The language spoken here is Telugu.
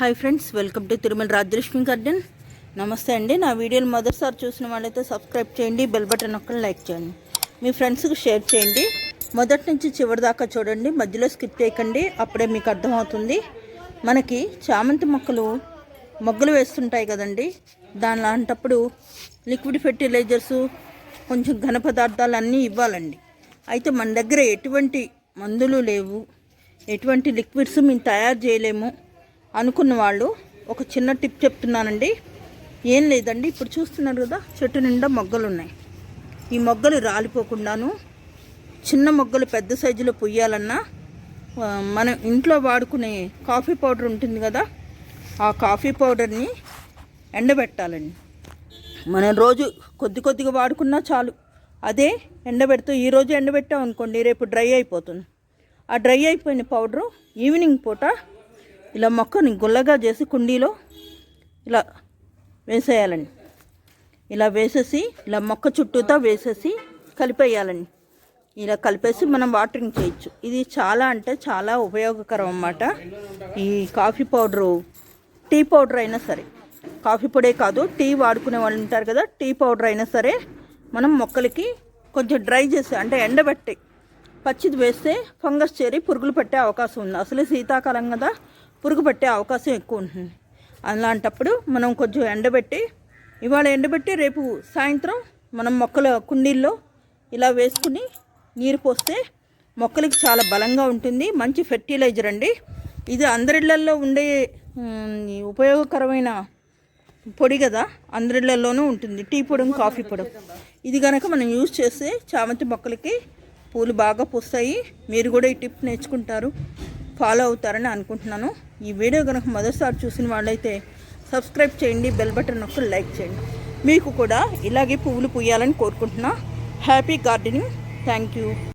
Hi friends welcome to Tirumala Rajalakshmi garden నమస్తే అండి. నా వీడియోలు మొదటిసారి చూసిన వాళ్ళైతే సబ్స్క్రైబ్ చేయండి బెల్ బటన్ ఒక్కని లైక్ చేయండి. మీ ఫ్రెండ్స్కి షేర్ చేయండి. మొదటి నుంచి చివరి దాకా చూడండి. మధ్యలో స్కిప్ చేయకండి. అప్పుడే మీకు అర్థమవుతుంది. మనకి చామంతి మొక్కలు మొగ్గలు వేస్తుంటాయి కదండి. దాని లాంటప్పుడు లిక్విడ్ ఫెర్టిలైజర్స్ కొంచెం ఘన పదార్థాలు అన్నీ ఇవ్వాలండి. అయితే మన దగ్గర ఎటువంటి మందులు లేవు. ఎటువంటి లిక్విడ్స్ మేము తయారు చేయలేము. అనుకున్న వాళ్ళు ఒక చిన్న టిప్ చెప్తున్నానండి. ఏం లేదండి ఇప్పుడు చూస్తున్నారు కదా చెట్టు నిండా మొగ్గలు ఉన్నాయి ఈ మొగ్గలు రాలిపోకుండాను చిన్న మొగ్గలు పెద్ద సైజులో పొయ్యాలన్నా మనం ఇంట్లో వాడుకునే కాఫీ పౌడర్ ఉంటుంది కదా ఆ కాఫీ పౌడర్ని ఎండబెట్టాలండి. మనం రోజు కొద్ది కొద్దిగా వాడుకున్నా చాలు. అదే ఎండబెడుతూ ఈరోజు ఎండబెట్టాం అనుకోండి రేపు డ్రై అయిపోతుంది. ఆ డ్రై అయిపోయిన పౌడరు ఈవినింగ్ పూట ఇలా మొక్కని గుల్లగా చేసి కుండీలో ఇలా వేసేయాలండి. ఇలా వేసేసి ఇలా మొక్క చుట్టూతా వేసేసి కలిపేయాలండి. ఇలా కలిపేసి మనం వాటరింగ్ చేయొచ్చు. ఇది చాలా అంటే చాలా ఉపయోగకరం అన్నమాట. ఈ కాఫీ పౌడరు టీ పౌడర్ అయినా సరే. కాఫీ పొడే కాదు టీ వాడుకునే వాళ్ళు ఉంటారు కదా టీ పౌడర్ అయినా సరే మనం మొక్కలకి కొంచెం డ్రై చేసి అంటే ఎండబెట్టి పచ్చిది వేస్తే ఫంగస్ చేరి పురుగులు పట్టే అవకాశం ఉంది. అసలు శీతాకాలం కదా పురుగు పట్టే అవకాశం ఎక్కువ ఉంటుంది. అలాంటప్పుడు మనం కొంచెం ఎండబెట్టి ఇవాళ ఎండబెట్టి రేపు సాయంత్రం మనం మొక్కల కుండీల్లో ఇలా వేసుకుని నీరు పోస్తే మొక్కలకి చాలా బలంగా ఉంటుంది. మంచి ఫెర్టిలైజర్ అండి. ఇది అందరిళ్ళల్లో ఉండే ఉపయోగకరమైన పొడి కదా అందరిళ్ళల్లోనూ ఉంటుంది. టీ పొడి కాఫీ పొడి. ఇది కనుక మనం యూజ్ చేస్తే చామంతి మొక్కలకి పూలు బాగా పూస్తాయి. మీరు కూడా ఈ టిప్ నేర్చుకుంటారు. ఫాలో అవుతారని అనుకుంటున్నాను. ఈ వీడియో కనుక మొదటిసారి చూసిన వాళ్ళైతే సబ్స్క్రైబ్ చేయండి బెల్ బటన్ నొక్క లైక్ చేయండి. మీకు కూడా ఇలాగే పువ్వులు పూయాలని కోరుకుంటున్నా. Happy gardening. Thank you.